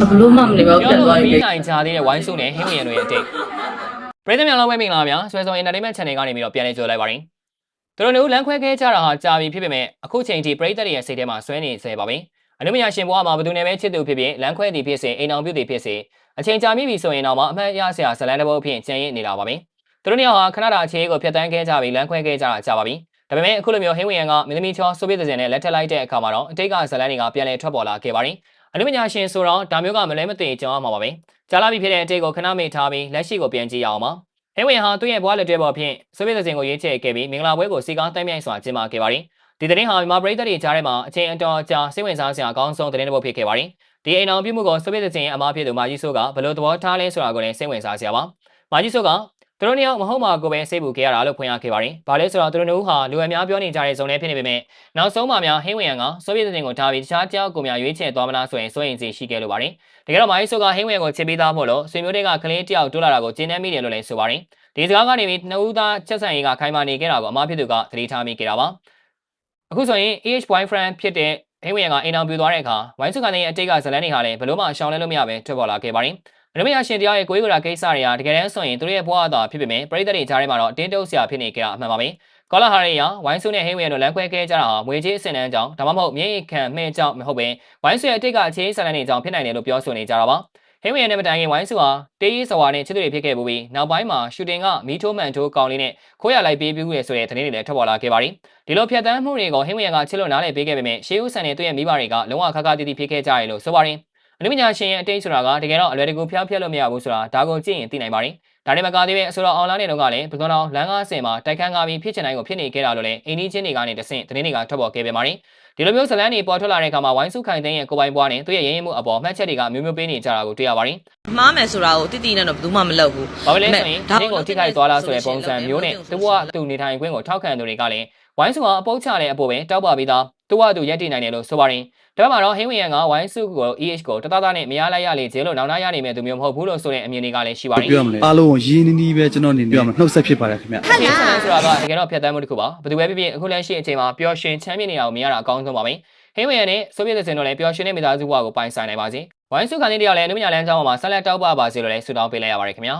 ဘလို့မှမနေပါဘူးပြောပြတ်လို့သွားမပြီပြီးနိုင်ကြသေးတဲ့ဝိုင်းစုနဲ့ဟင်းဝင်ရံတွေရဲ့အတိတ်ပရိသတ်များလုံးပဲမင်္ဂလာပါဗျာဆွဲဆောင် entertainment channel ကနေပြီးတော့ပြန်လည်ကြိုလိုက်ပါရင်သူတို့တို့လမ်းခွဲခဲ့ကြတာဟာကြာပြီဖြစ်ပေမဲ့အခုချိန်ထိပရိသတ်တွေရဲ့စိတ်ထဲမှာဆွဲနေဆဲပါပဲအနုမညာရှင်ဘဝမှာဘယ်သူနဲ့ပဲချစ်သူဖြစ်ဖြစ်လမ်းခွဲသည်ဖြစ်စေအိမ်အောင်ပြုသည်ဖြစ်စေအချိန်ကြာမိပြီဆိုရင်တော့မှအမှတ်ရစရာဇလန်တစ်ပုဒ်အဖြစ်ကျန်ရစ်နေတာပါပဲသူတို့နှစ်ယောက်ဟာခဏတာအခြေကိုဖျက်ဆီးခဲ့ကြပြီးလမ်းခွဲခဲ့ကြတာကြာပါပြီဒါပေမဲ့အခုလိုမျိုးဟင်းဝင်ရံကမင်းသမီးချောဆိုဗီယက်စင်နဲ့လက်ထပ်လိုက်တဲ့အခါမှာတော့အတိတ်ကဇလန်တွေကပြန်လည်ထွက်ပေါ်လာခဲ့ပါတယ် အနုမညာရှင်ဆိုတော့ဒါမျိုးကမလဲမသိကြောင်းအောင်ပါပဲကြာလာပြီဖြစ်တဲ့အတိတ်ကိုခဏမေ့ထားပြီးလက်ရှိကိုပြန်ကြည့်ရအောင်ပါဟင်းဝင်ဟာသူ့ရဲ့ဘွားလက်တွဲပေါ်ဖြင့်ဆိုဗီယက်စင်ကိုရွေးချယ်ခဲ့ပြီးမင်္ဂလာပွဲကိုစီကားတိုင်းမြိုင်စွာကျင်းပခဲ့ပါတယ်ဒီသတင်းဟာမြန်မာပြည်သက်တွေကြားထဲမှာအချိန်အတော်ကြာစိတ်ဝင်စားစရာအကောင်းဆုံးသတင်းတစ်ပုဒ်ဖြစ်ခဲ့ပါတယ်ဒီအိမ်အောင်ပြုမှုကိုဆိုဗီယက်စင်ရဲ့အမားဖြစ်သူမာကြီးဆိုးကဘယ်လိုသဘောထားလဲဆိုတာကိုလည်းစိတ်ဝင်စားစရာပါမာကြီးဆိုးက သူတို့နှစ်ယောက်မဟုတ်မှာကိုပဲစိတ်ပူခဲ့ရတာလို့ဖွင့်ရခဲ့ပါတယ်။ဘာလဲဆိုတော့သူတို့နှစ်ဦးဟာလူအများပြောနေကြတဲ့ဇုံထဲဖြစ်နေပေမဲ့နောက်ဆုံးမှများဟင်းဝင်ရန်ကဆိုဗီယက်စင်ကိုထားပြီးတခြားကြောက်ကိုများရွေးချယ်သွားမလားဆိုရင်စိုးရင်စီရှိခဲ့လို့ပါတယ်။တကယ်တော့မာကြီးဆိုးကဟင်းဝင်ရန်ကိုချစ်ပြီးသားဖို့လို့ဆွေမျိုးတွေကကလေးတယောက်တိုးလာတာကိုကျင်းနှဲမိတယ်လို့လည်းဆိုပါတယ်။ဒီစကားကနေပြီးနှစ်ဦးသားချက်ဆန်ရေးကခိုင်မာနေခဲ့တာကိုအမားဖြစ်သူကသတိထားမိခဲ့တာပါ။အခုဆိုရင် AH boyfriend ဖြစ်တဲ့ဟင်းဝင်ရန်ကအိမ်အောင်ပြူသွားတဲ့အခါဝိုင်းစုကနေအတိတ်ကဇလန်းတွေဟာလည်းဘလို့မှရှောင်လဲလို့မရပဲထွက်ပေါ်လာခဲ့ပါတယ်။ အနုမယရှင်တရားရဲ့ကိုယ်ကိုယ်ရာကိစ္စတွေကတကယ်တမ်းဆိုရင်သူတို့ရဲ့ဘဝအသာဖြစ်ပေမဲ့ပရိသတ်တွေကြားထဲမှာတော့အတင်းတုပ်ဆရာဖြစ်နေကြတာအမှန်ပါပဲ။ကောလာဟာရီယာဝိုင်းဆုနဲ့ဟင်းဝဲတို့လမ်းခွဲခဲ့ကြတာဟာငွေကြီးအစင်တန်းကြောင့်ဒါမှမဟုတ်မြေအိခံမှဲကြောင့်မဟုတ်ပဲဝိုင်းဆုရဲ့အတိတ်ကအခြေအစလန်းတွေကြောင့်ဖြစ်နိုင်တယ်လို့ပြောဆိုနေကြတာပါ။ဟင်းဝဲနဲ့မတိုင်ခင်ဝိုင်းဆုဟာတေးရီစဝါနဲ့ချစ်သူတွေဖြစ်ခဲ့ပြီးနောက်ပိုင်းမှာရှူတင်ကမီထိုးမှန်ထိုးကောင်လေးနဲ့ခိုးရလိုက်ပေးပြီးရဆိုတဲ့သတင်းတွေလည်းထွက်ပေါ်လာခဲ့ပါတယ်။ဒီလိုဖြတ်တန်းမှုတွေကိုဟင်းဝဲကချစ်လို့နားလည်ပေးခဲ့ပေမဲ့ရှေးဦးဆန်နဲ့သူ့ရဲ့မိဘတွေကလုံးဝခါခါတီးတီးဖြစ်ခဲ့ကြတယ်လို့ဆိုပါတယ်။ အနုပညာရှင်ရဲ့အတိတ်ဆိုတာကတကယ်တော့အလွယ်တကူဖျောက်ဖျက်လို့မရဘူးဆိုတာဒါကိုကြည့်ရင်သိနိုင်ပါတယ်။ ဒါနဲ့မကသေးပဲအဆိုတော်အွန်လိုင်းတွေတော့ကလည်းဘယ်တော့လမ်းကားစင်မှာတိုက်ခန်းကားပြီးဖြစ်ချင်တိုင်းကိုဖြစ်နေခဲ့တာလို့လည်းအိန္ဒိချင်းတွေကနေတဆင့်သတင်းတွေကထွက်ပေါ်ခဲ့ပြန်ပါတယ်။ဒီလိုမျိုးဇလန်းတွေပေါ်ထွက်လာတဲ့အခါမှာဝိုင်းစုခိုင်သိန်းရဲ့ကိုပိုင်ပွားနဲ့သူ့ရဲ့ရင်းရင်မှုအပေါ်မှတ်ချက်တွေကမျိုးမျိုးပေးနေကြတာကိုတွေ့ရပါတယ်။မှားမယ်ဆိုတာကိုတိတိနဲ့တော့ဘယ်သူမှမလုပ်ဘူးဘာပဲလဲဆိုရင်ဒီကိုထိခိုက်သွားလားဆိုတဲ့ပုံစံမျိုးနဲ့သူကသူနေထိုင်ခွင့်ကိုထောက်ခံသူတွေကလည်းဝိုင်းစုဟာအပုတ်ချတဲ့အပေါ်ပဲတောက်ပါပြီးသားသူကသူရက်တည်နိုင်တယ်လို့ဆိုပါတယ်။ဒါပေမဲ့တော့ဟင်းဝင်ရန်ကဝိုင်းစုကို EH ကိုတတသားနဲ့မရလိုက်ရလေကျဲလို့နောက်နောက်ရနိုင်မဲ့သူမျိုးမဟုတ်ဘူးလို့ဆိုတဲ့အမြင်တွေကလည်းရှိပါတယ်။ပြောရမလဲအားလုံးကိုရင်းနှီးနှီးပဲကျွန်တော်အနေနဲ့ပြောရမလဲနှုတ်ဆက်ဖြစ်ပါတယ်ခင်ဗျရှင်းဆန်ဆိုတာကတကယ်တော့ဖြတ်တန်းမှုတစ်ခုပါဘယ်သူပဲဖြစ်ဖြစ်အခုလက်ရှိအချိန်မှာပျော်ရွှင်ချမ်းမြေ့နေတာကိုမြင်ရတာအကောင်းဆုံးပါပဲဟင်းဝင်ရနဲ့ဆိုဗီယက်စင်တို့လည်းပျော်ရွှင်တဲ့မိသားစုဘဝကိုပိုင်ဆိုင်နိုင်ပါစေဝိုင်းစုခံလေးတယောက်လည်းအနုမညာလမ်းကြောင်းပေါ်မှာဆက်လက်တောက်ပပါစေလို့လည်းဆုတောင်းပေးလိုက်ရပါတယ်ခင်ဗျာ